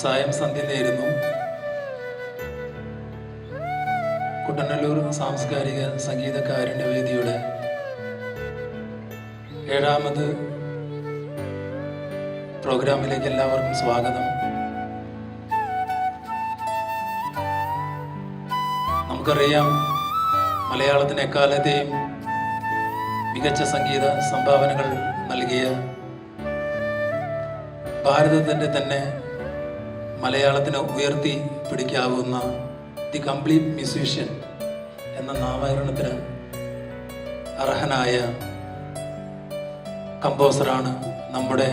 സായം സന്ധ്യ നേരുന്നു. കുട്ടനല്ലൂർ സാംസ്കാരിക സംഗീത കാരുണ്യവേദിയുടെ ഏഴാമത് പ്രോഗ്രാമിലേക്ക് എല്ലാവർക്കും സ്വാഗതം. നമുക്കറിയാം മലയാളത്തിന് എക്കാലത്തെയും മികച്ച സംഗീത സംഭാവനകൾ നൽകിയ ഭാരതത്തിന്റെ തന്നെ മലയാളത്തിന് ഉയർത്തി പിടിക്കാവുന്ന ദി കംപ്ലീറ്റ് മ്യൂസീഷ്യൻ എന്ന നാമകരണത്തിന് അർഹനായ കമ്പോസറാണ് നമ്മുടെ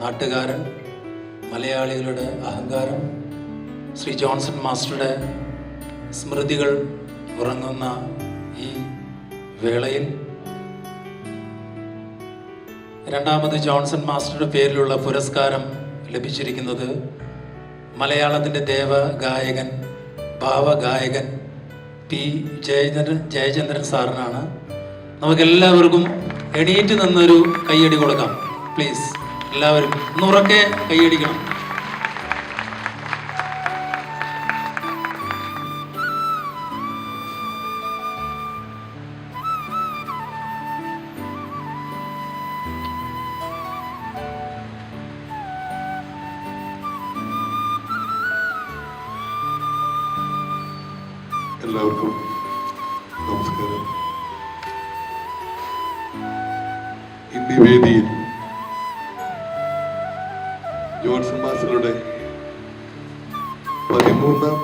നാട്ടുകാരൻ മലയാളികളുടെ അഹങ്കാരം ശ്രീ ജോൺസൺ മാസ്റ്ററുടെ സ്മൃതികൾ ഉറങ്ങുന്ന ഈ വേളയിൽ രണ്ടാമത് ജോൺസൺ മാസ്റ്ററുടെ പേരിലുള്ള പുരസ്കാരം ലഭിച്ചിരിക്കുന്നത് മലയാളത്തിന്റെ ദേവ ഗായകൻ ഭാവഗായകൻ പി ജയചന്ദ്രൻ ജയചന്ദ്രൻ സാറിനാണ്. നമുക്കെല്ലാവർക്കും എണീറ്റ് നിന്നൊരു കൈയടി കൊടുക്കാം. പ്ലീസ് എല്ലാവരും ഒന്നുറക്കെ കൈയടിക്കണം എല്ലാവർക്കും നമസ്കാരം. ഇന്ന് ഈ വേദിയിൽ ജോൺസൺ മാസ്റ്ററുടെ പതിമൂന്നാം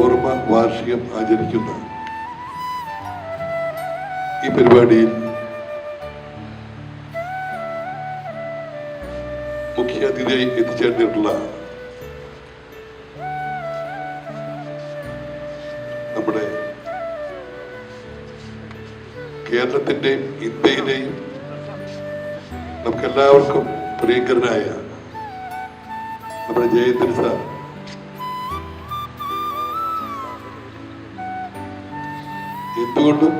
ഓർമ്മ വാർഷികം ആചരിക്കുന്ന ഈ പരിപാടിയിൽ മുഖ്യാതിഥിയായി എത്തിച്ചേർന്നിട്ടുള്ള നമ്മുടെ കേരളത്തിന്റെയും ഇന്ത്യയിലെയും നമുക്കെല്ലാവർക്കും പ്രിയങ്കരനായ നമ്മുടെ ജയന്ദ്രൻ സാർ. എന്തുകൊണ്ടും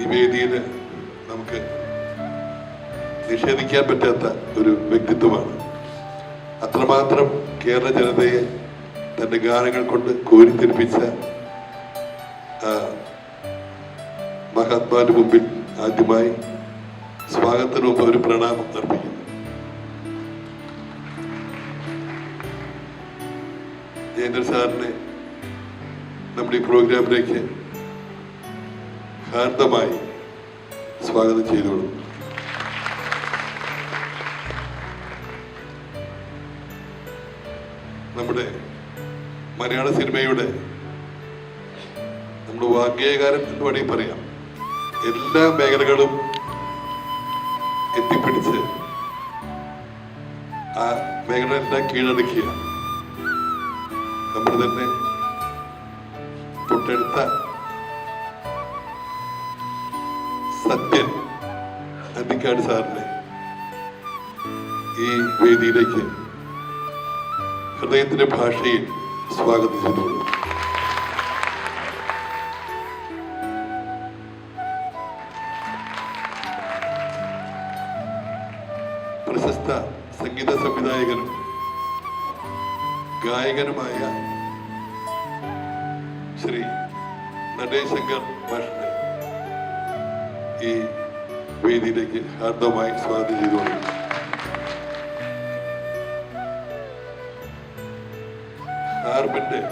ഈ വേദിയിൽ നമുക്ക് നിഷേധിക്കാൻ പറ്റാത്ത ഒരു വ്യക്തിത്വമാണ്. അത്രമാത്രം കേരള ജനതയെ തന്റെ ഗാനങ്ങൾ കൊണ്ട് കോരിത്തിരിപ്പിച്ച ആ, മഹാത്മാവിന്റെ മുമ്പിൽ ആദ്യമായി സ്വാഗതത്തിന് മുമ്പ് ഒരു പ്രണാമം അർപ്പിക്കുന്നു. ജയേന്ദ്ര സാറിനെ നമ്മുടെ ഈ പ്രോഗ്രാമിലേക്ക് ഹാർദമായി സ്വാഗതം ചെയ്തോളൂ നമ്മുടെ മലയാള സിനിമയുടെ നമ്മുടെ വാഗ്യകാരൻ എന്ന് വേണമെങ്കിൽ പറയാം. എല്ലാ മേഖലകളും എത്തിപ്പിടിച്ച് ആ മേഖലയെല്ലാം കീഴടക്കുക. നമ്മൾ തന്നെ തൊട്ടടുത്ത സത്യൻ അന്തിക്കാട് സാറിനെ ഈ വേദിയിലേക്ക് ഹൃദയത്തിന്റെ ഭാഷയിൽ സ്വാഗതം ചെയ്തോളൂ പ്രശസ്ത സംഗീത സംവിധായകനും ഗായകനുമായ ശ്രീ നടേശങ്കർ മാഷിനെ ഈ വേദിയിലേക്ക് ഹാർദമായി സ്വാഗതം ചെയ്തുകൊള്ളുന്നു ഹാർബിന്റെ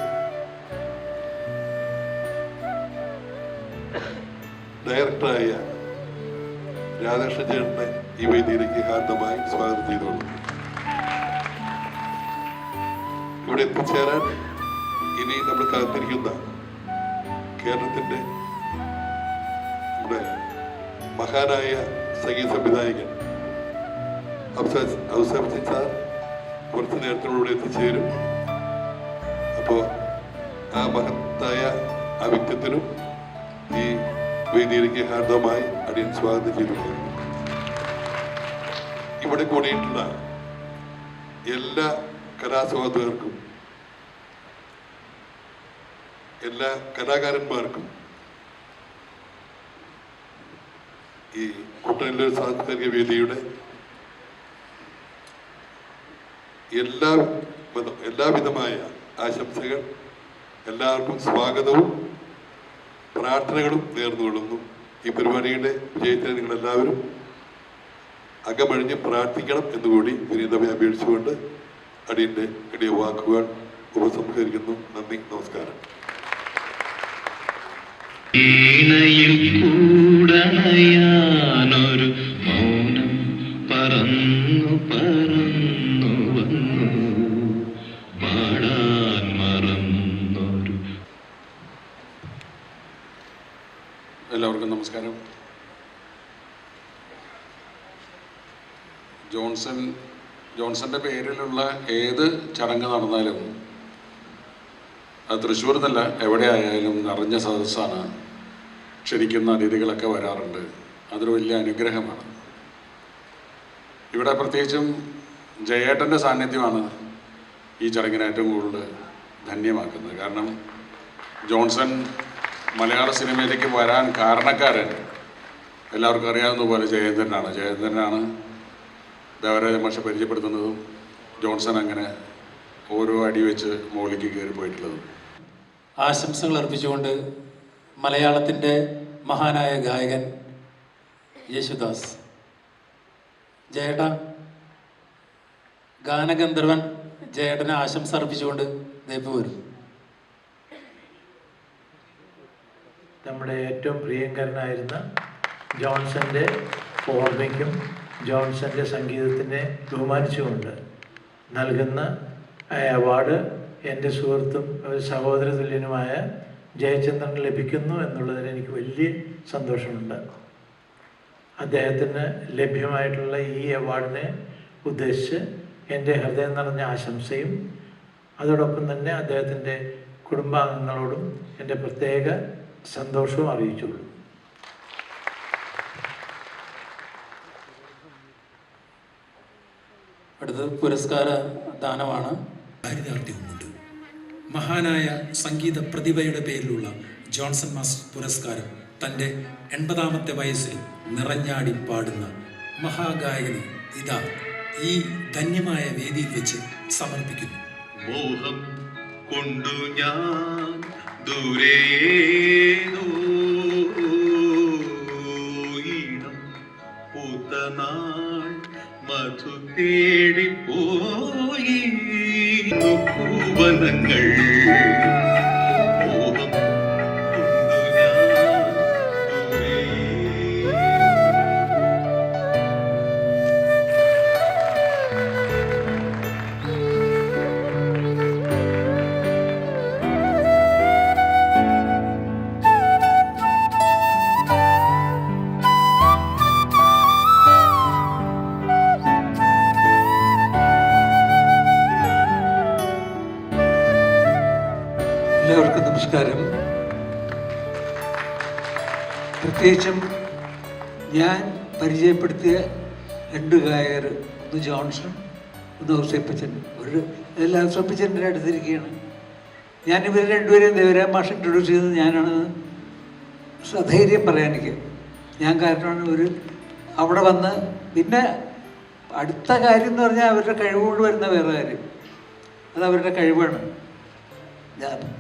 ഡയറക്ടറായ രാധാകൃഷ്ണ ചേട്ടനെ ഈ വേദിയിലേക്ക് ഹാർദമായി സ്വാഗതം ചെയ്തോളൂ ഇവിടെ എത്തിച്ചേരാൻ ഇനി നമ്മൾ കാത്തിരിക്കുന്ന കേരളത്തിന്റെ നമ്മുടെ മഹാനായ സംഗീത സംവിധായകൻ അവസാനിച്ച കുറച്ച് നേരത്തിനോട് എത്തിച്ചേരും. അപ്പോൾ ആ മഹത്തായ ആ വ്യക്തിത്വത്തിനും ഈ വേദിയിലേക്ക് ഹാർദമായി അടിയൻ സ്വാഗതം ചെയ്തിട്ടുണ്ട് ഇവിടെ കൂടിയിട്ടുള്ള എല്ലാ കലാസ്വാദകർക്കും എല്ലാ കലാകാരന്മാർക്കും ഈ കുട്ടനല്ലൂർ സാംസ്കാരിക വേദിയുടെ എല്ലാ എല്ലാവിധമായ ആശംസകൾ എല്ലാവർക്കും സ്വാഗതവും പ്രാർത്ഥനകളും നേർന്നുകൊള്ളുന്നു. ഈ പരിപാടിയുടെ വിജയത്തിന് നിങ്ങളെല്ലാവരും അകമഴിഞ്ഞ് പ്രാർത്ഥിക്കണം എന്നുകൂടി വിനീതമായി അപേക്ഷിച്ചുകൊണ്ട് അടിയന്റെ ഇടിയ വാക്കുകൾ ഉപസംഹരിക്കുന്നു. നന്ദി നമസ്കാരം. വീണയിൽ കൂടണയാനൊരു മൗനം പറന്നു പറന്നു വന്നു. പാടാൻ മറന്നൊരു എല്ലാവർക്കും നമസ്കാരം. ജോൺസൺ ജോൺസന്റെ പേരിലുള്ള ഏത് ചടങ്ങ് നടന്നാലും അത് തൃശ്ശൂർ എന്നല്ല എവിടെ ആയാലും നിറഞ്ഞ സദസ്സാണ്. ക്ഷണിക്കുന്ന അതിഥികളൊക്കെ വരാറുണ്ട്. അതൊരു വലിയ അനുഗ്രഹമാണ്. ഇവിടെ പ്രത്യേകിച്ചും ജയേട്ടന്റെ സാന്നിധ്യമാണ് ഈ ചടങ്ങിന് ഏറ്റവും കൂടുതൽ ധന്യമാക്കുന്നത്. കാരണം ജോൺസൺ മലയാള സിനിമയിലേക്ക് വരാൻ കാരണക്കാരൻ എല്ലാവർക്കും അറിയാവുന്ന പോലെ ജയേന്ദ്രനാണ്. ജയേന്ദ്രനാണ് ദേവരാജ മാഷ പരിചയപ്പെടുത്തുന്നതും ജോൺസൺ അങ്ങനെ ഓരോ അടി വെച്ച് മുകളിലേക്ക് കയറി പോയിട്ടുള്ളതും. ആശംസകൾ അർപ്പിച്ചുകൊണ്ട് മലയാളത്തിന്റെ മഹാനായ ഗായകൻ യേശുദാസ്. ജയേട്ട ഗാനഗന്ധർവൻ ജയേട്ടന് ആശംസ അർപ്പിച്ചുകൊണ്ട് വരും. നമ്മുടെ ഏറ്റവും പ്രിയങ്കരനായിരുന്ന ജോൺസന്റെ ഓർമ്മയ്ക്കും ജോൺസന്റെ സംഗീതത്തിനെ ബഹുമാനിച്ചുകൊണ്ട് നൽകുന്ന അവാർഡ് എന്റെ സുഹൃത്തും സഹോദര തുല്യനുമായ ജയചന്ദ്രന് ലഭിക്കുന്നു എന്നുള്ളതിൽ എനിക്ക് വലിയ സന്തോഷമുണ്ട്. അദ്ദേഹത്തിന് ലഭ്യമായിട്ടുള്ള ഈ അവാർഡിനെ ഉദ്ദേശിച്ച് എന്റെ ഹൃദയം നിറഞ്ഞ ആശംസയും അതോടൊപ്പം തന്നെ അദ്ദേഹത്തിന്റെ കുടുംബാംഗങ്ങളോടും എന്റെ പ്രത്യേക സന്തോഷവും അറിയിച്ചുള്ളൂ അടുത്തത് പുരസ്കാര ദാനമാണ്. ചാരിതാർത്ഥ്യവുമുണ്ട് മഹാനായ സംഗീത പ്രതിഭയുടെ പേരിലുള്ള ജോൺസൺ മാസ്റ്റർ പുരസ്കാരം തന്റെ എൺപതാമത്തെ വയസ്സിൽ നിറഞ്ഞാടി പാടുന്ന മഹാഗായകന് ഇതാ ഈ ധന്യമായ വേദിയിൽ വെച്ച് സമർപ്പിക്കുന്നു. മോഹം കൊണ്ടു ഞാൻ ദൂരേതോ ഈണം പൂവനങ്ങൾ പ്രത്യേകിച്ചും ഞാൻ പരിചയപ്പെടുത്തിയ രണ്ട് ഗായകർ ഒന്ന് ജോൺസൺ ഒന്ന് ഔസേപ്പച്ചൻ. ഒരു എല്ലാ ഔസേപ്പച്ചന്റെ അടുത്തിരിക്കുകയാണ്. ഞാൻ ഇവർ രണ്ടുപേരെയും ദേവരാം മാഷ് ഇൻട്രൊഡ്യൂസ് ചെയ്തത് ഞാനാണെന്ന് സധൈര്യം പറയാൻ എനിക്ക്. ഞാൻ കാരണമാണ് ഒരു അവിടെ വന്ന് പിന്നെ അടുത്ത കാര്യം എന്ന് പറഞ്ഞാൽ അവരുടെ കഴിവുകൊണ്ട് വരുന്ന വേറെ കാര്യം. അത് അവരുടെ കഴിവാണ്.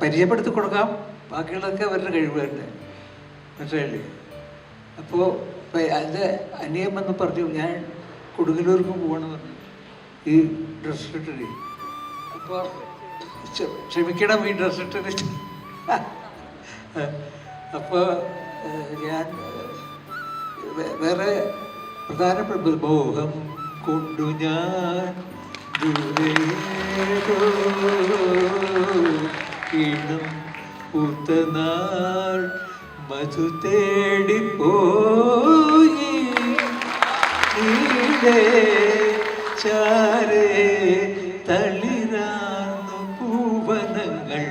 പരിചയപ്പെടുത്തി കൊടുക്കാം. ബാക്കിയുള്ളതൊക്കെ അവരുടെ കഴിവ് മനസ്സിലായില്ലേ? അപ്പോൾ അതിന്റെ അനിയം എന്ന് പറഞ്ഞു ഞാൻ കൊടുങ്ങല്ലൂർക്ക് പോകണമെന്ന് ഈ ഡ്രസ് ഇട്ടിട്ട്. അപ്പോൾ ക്ഷമിക്കണം ഈ ഡ്രസ് ഇട്ടിട്ട്. അപ്പോൾ ഞാൻ വേറെ പ്രധാനപ്പെട്ട മോഹം കൊണ്ടു ഞാൻ ഈണം പൂത്തനാൾ മധു തേടിപ്പോയി ചാരേ തളിരാന്നു പൂവനങ്ങൾ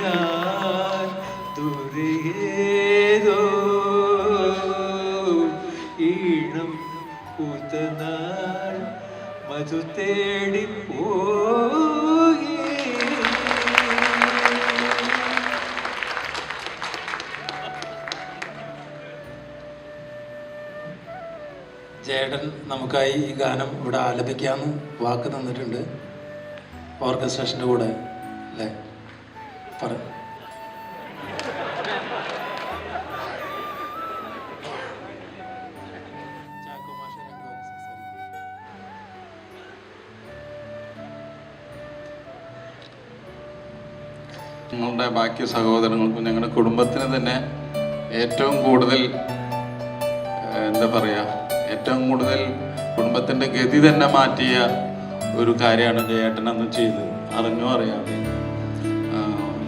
ഞാൻ ദൂരേതോ ഈണം പൂത്തനാൾ മധു തേടിപ്പോയി ജയേട്ടൻ നമുക്കായി ഈ ഗാനം ഇവിടെ ആലപിക്കാമെന്ന് വാക്ക് തന്നിട്ടുണ്ട് ഓർക്കസ്ട്രേഷന്റെ കൂടെ അല്ലേ പറ. ഞങ്ങളുടെ ബാക്കി സഹോദരങ്ങൾക്കും ഞങ്ങളുടെ കുടുംബത്തിന് തന്നെ ഏറ്റവും കൂടുതൽ എന്താ പറയുക ഏറ്റവും കൂടുതൽ കുടുംബത്തിന്റെ ഗതി തന്നെ മാറ്റിയ ഒരു കാര്യമാണ് ജയേട്ടൻ അന്ന് ചെയ്തത്. അറിഞ്ഞോ അറിയാതെ.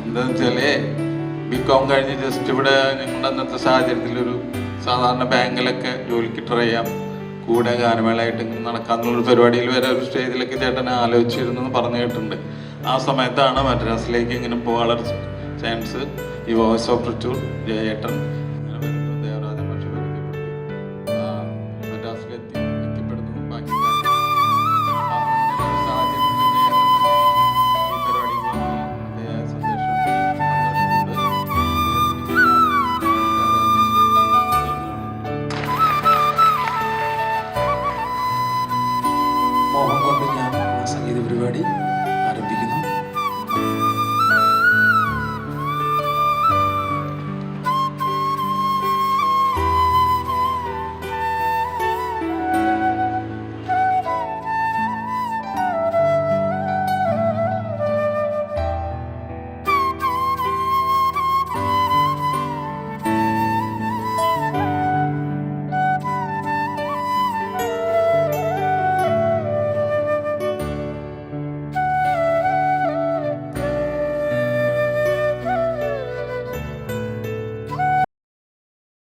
എന്താണെന്ന് വെച്ചാൽ ബി കോം കഴിഞ്ഞ് ജസ്റ്റ് ഇവിടെ ഞങ്ങളുടെ അന്നത്തെ സാഹചര്യത്തിൽ ഒരു സാധാരണ ബാങ്കിലൊക്കെ ജോലിക്ക് ട്രൈ ചെയ്യാം. കൂടെ ഗാനമേളയായിട്ട് ഇങ്ങനെ നടക്കാന്നുള്ള പരിപാടിയിൽ വരെ ഒരു സ്റ്റേജിലൊക്കെ ചേട്ടൻ ആലോചിച്ചിരുന്നു എന്ന് പറഞ്ഞു കേട്ടിട്ടുണ്ട്. ആ സമയത്താണ് മദ്രാസിലേക്ക് ഇങ്ങനെ പോകാനുള്ള ചാൻസ് ഈ വോയിസ് ഓഫ് ട്രിച്ചൂർ ജയേട്ടൻ